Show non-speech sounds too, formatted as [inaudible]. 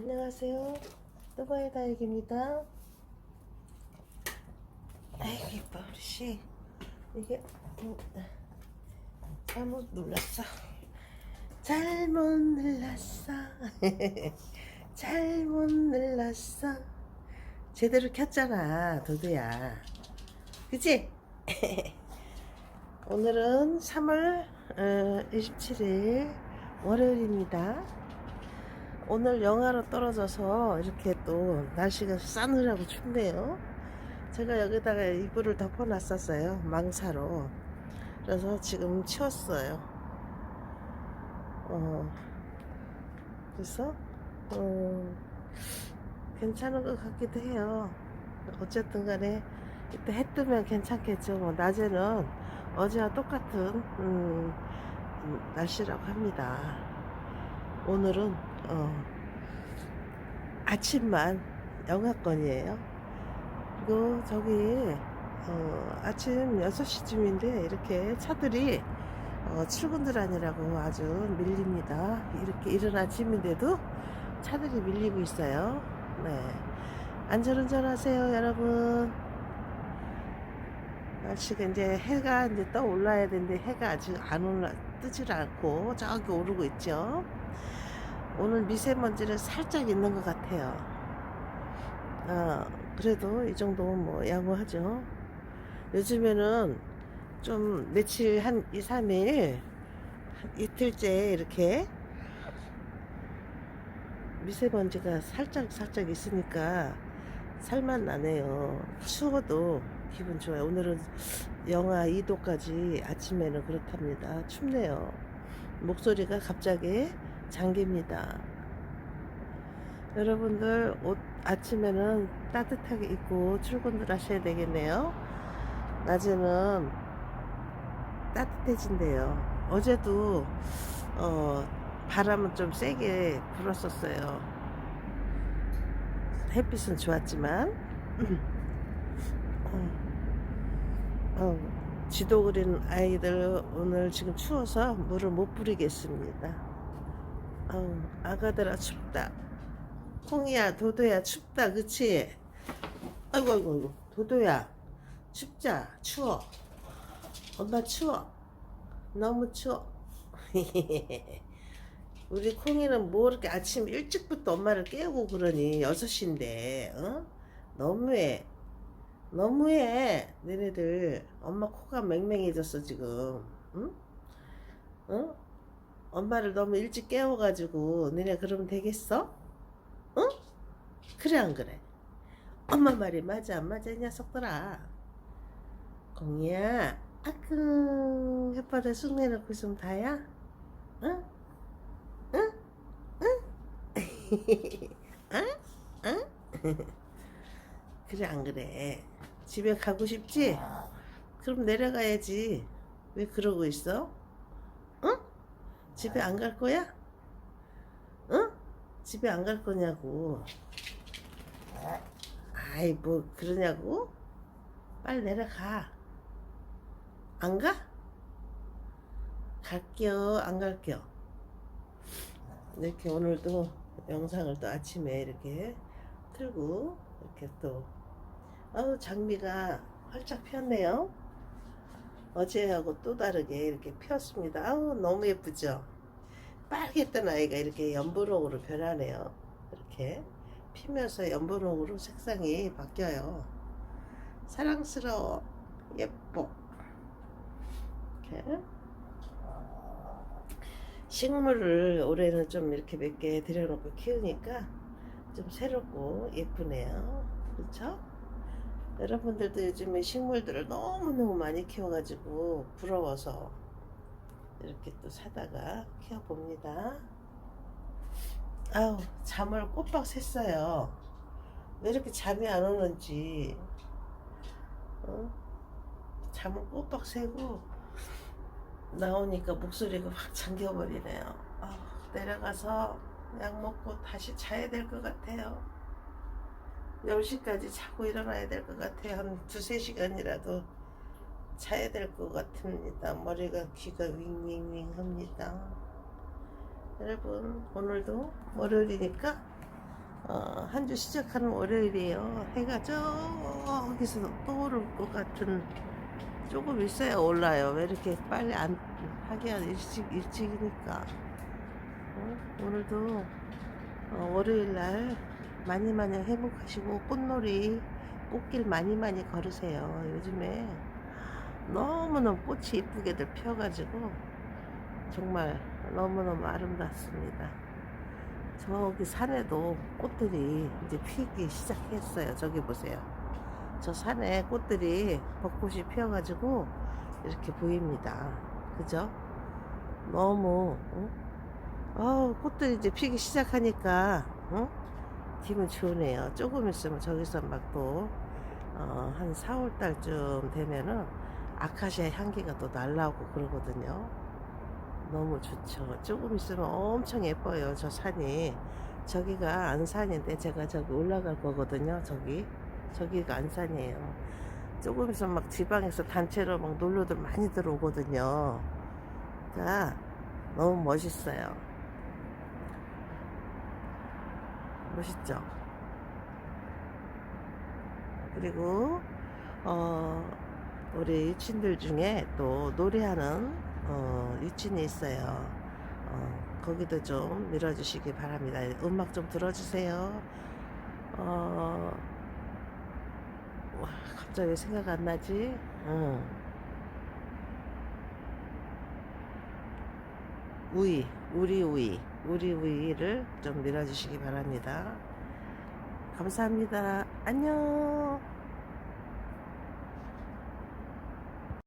안녕하세요. 뚜바의 다육입니다. 아이고, 이뻐, 우리 씨. 이게, 음, 잘못 눌렀어. 잘못 눌렀어. [laughs] 잘못 눌렀어. 제대로 켰잖아, 도도야. 그치? [laughs] 오늘은 3월 어, 27일 월요일입니다. 오늘 영하로 떨어져서 이렇게 또 날씨가 싸늘하고 춥네요. 제가 여기다가 이불을 덮어놨었어요. 망사로. 그래서 지금 치웠어요. 어, 그래서, 어, 괜찮은 것 같기도 해요. 어쨌든 간에, 이때 해 뜨면 괜찮겠죠. 뭐, 낮에는 어제와 똑같은, 음, 음, 날씨라고 합니다. 오늘은 어, 아침만 영하권이에요. 그리고 저기 어, 아침 6시쯤인데 이렇게 차들이 어, 출근들 아니라고 아주 밀립니다. 이렇게 이른 아침인데도 차들이 밀리고 있어요. 네. 안전운전 하세요, 여러분. 날씨가 이제 해가 이제 떠 올라야 되는데 해가 아직 안 올라 뜨질 않고 저기 오르고 있죠. 오늘 미세먼지는 살짝 있는 것 같아요. 아, 그래도 이 정도면 뭐 양호하죠. 요즘에는 좀 며칠 한 2, 3일, 한 이틀째 이렇게 미세먼지가 살짝 살짝 있으니까 살만 나네요. 추워도 기분 좋아요. 오늘은 영하 2도까지 아침에는 그렇답니다. 춥네요. 목소리가 갑자기 잠깁니다. 여러분들 옷 아침에는 따뜻하게 입고 출근들 하셔야 되겠네요. 낮에는 따뜻해진대요. 어제도 어, 바람은 좀 세게 불었었어요. 햇빛은 좋았지만 어, 어, 지도 그린 아이들 오늘 지금 추워서 물을 못 뿌리겠습니다. 어, 아가들아 춥다. 콩이야 도도야 춥다. 그치? 아이고 아이고 아이고. 도도야 춥자? 추워? 엄마 추워? 너무 추워? [laughs] 우리 콩이는 뭐 이렇게 아침 일찍부터 엄마를 깨우고 그러니? 6시인데 어? 너무해. 너무해. 너네들. 엄마 코가 맹맹해졌어 지금. 응? 응? 엄마를 너무 일찍 깨워가지고 너네 그러면 되겠어? 응? 그래 안 그래? 엄마 말이 맞아 안 맞아 이 녀석들아 공이야 아흥 혓바닥 쑥 내놓고 있으면 다야? 응? 응? 응? [laughs] 응? 응? [laughs] 그래 안 그래 집에 가고 싶지? 그럼 내려가야지 왜 그러고 있어? 응? 집에 안 갈 거야? 응? 집에 안 갈 거냐고 아이 뭐 그러냐고? 빨리 내려가 안 가? 갈게요 안 갈게요 이렇게 오늘도 영상을 또 아침에 이렇게 틀고 이렇게 또 아우 장미가 활짝 폈네요 어제하고 또 다르게 이렇게 폈습니다. 아우 너무 예쁘죠? 빨갰던 아이가 이렇게 연분홍으로 변하네요. 이렇게 피면서 연분홍으로 색상이 바뀌어요. 사랑스러워. 예뻐. 이렇게. 식물을 올해는 좀 이렇게 몇 개 들여놓고 키우니까 좀 새롭고 예쁘네요. 그렇죠? 여러분들도 요즘에 식물들을 너무너무 많이 키워가지고 부러워서 이렇게 또 사다가 키워봅니다. 아우 잠을 꼬박 샜어요. 왜 이렇게 잠이 안 오는지 어? 잠을 꼬박 새고 나오니까 목소리가 확 잠겨버리네요. 아, 내려가서 약 먹고 다시 자야 될 것 같아요. 10시까지 자고 일어나야 될 것 같아요. 한 두세 시간이라도 자야 될 것 같습니다. 머리가 귀가 윙윙윙 합니다. 여러분, 오늘도 월요일이니까 어, 한주 시작하는 월요일이에요. 해가 저기서 떠오를 것 같은 조금 있어야 올라요. 왜 이렇게 빨리 안 하기가 일찍 일찍이니까. 어? 오늘도 어, 월요일 날 많이 많이 행복하시고 꽃놀이 꽃길 많이 많이 걸으세요. 요즘에 너무너무 꽃이 이쁘게들 펴가지고 정말 너무너무 아름답습니다. 저기 산에도 꽃들이 이제 피기 시작했어요. 저기 보세요. 저 산에 꽃들이 벚꽃이 피어가지고 이렇게 보입니다. 그죠? 너무, 응? 어, 꽃들이 이제 피기 시작하니까, 응? 기분 좋으네요. 조금 있으면 저기서 막 또, 어, 한 4월 달쯤 되면은 아카시아 향기가 또 날라오고 그러거든요. 너무 좋죠. 조금 있으면 엄청 예뻐요. 저 산이. 저기가 안산인데 제가 저기 올라갈 거거든요. 저기. 저기가 안산이에요. 조금 있으면 막 지방에서 단체로 막 놀러들 많이 들어오거든요. 그러니까 너무 멋있어요. 멋있죠? 그리고 어 우리 유친들 중에 또 노래하는 어, 유친이 있어요. 어, 거기도 좀 밀어주시기 바랍니다. 음악 좀 들어주세요. 어, 와, 갑자기 왜 생각 안 나지? 응. 우이, 우리 우이, 우리 우이를 좀 밀어주시기 바랍니다. 감사합니다. 안녕.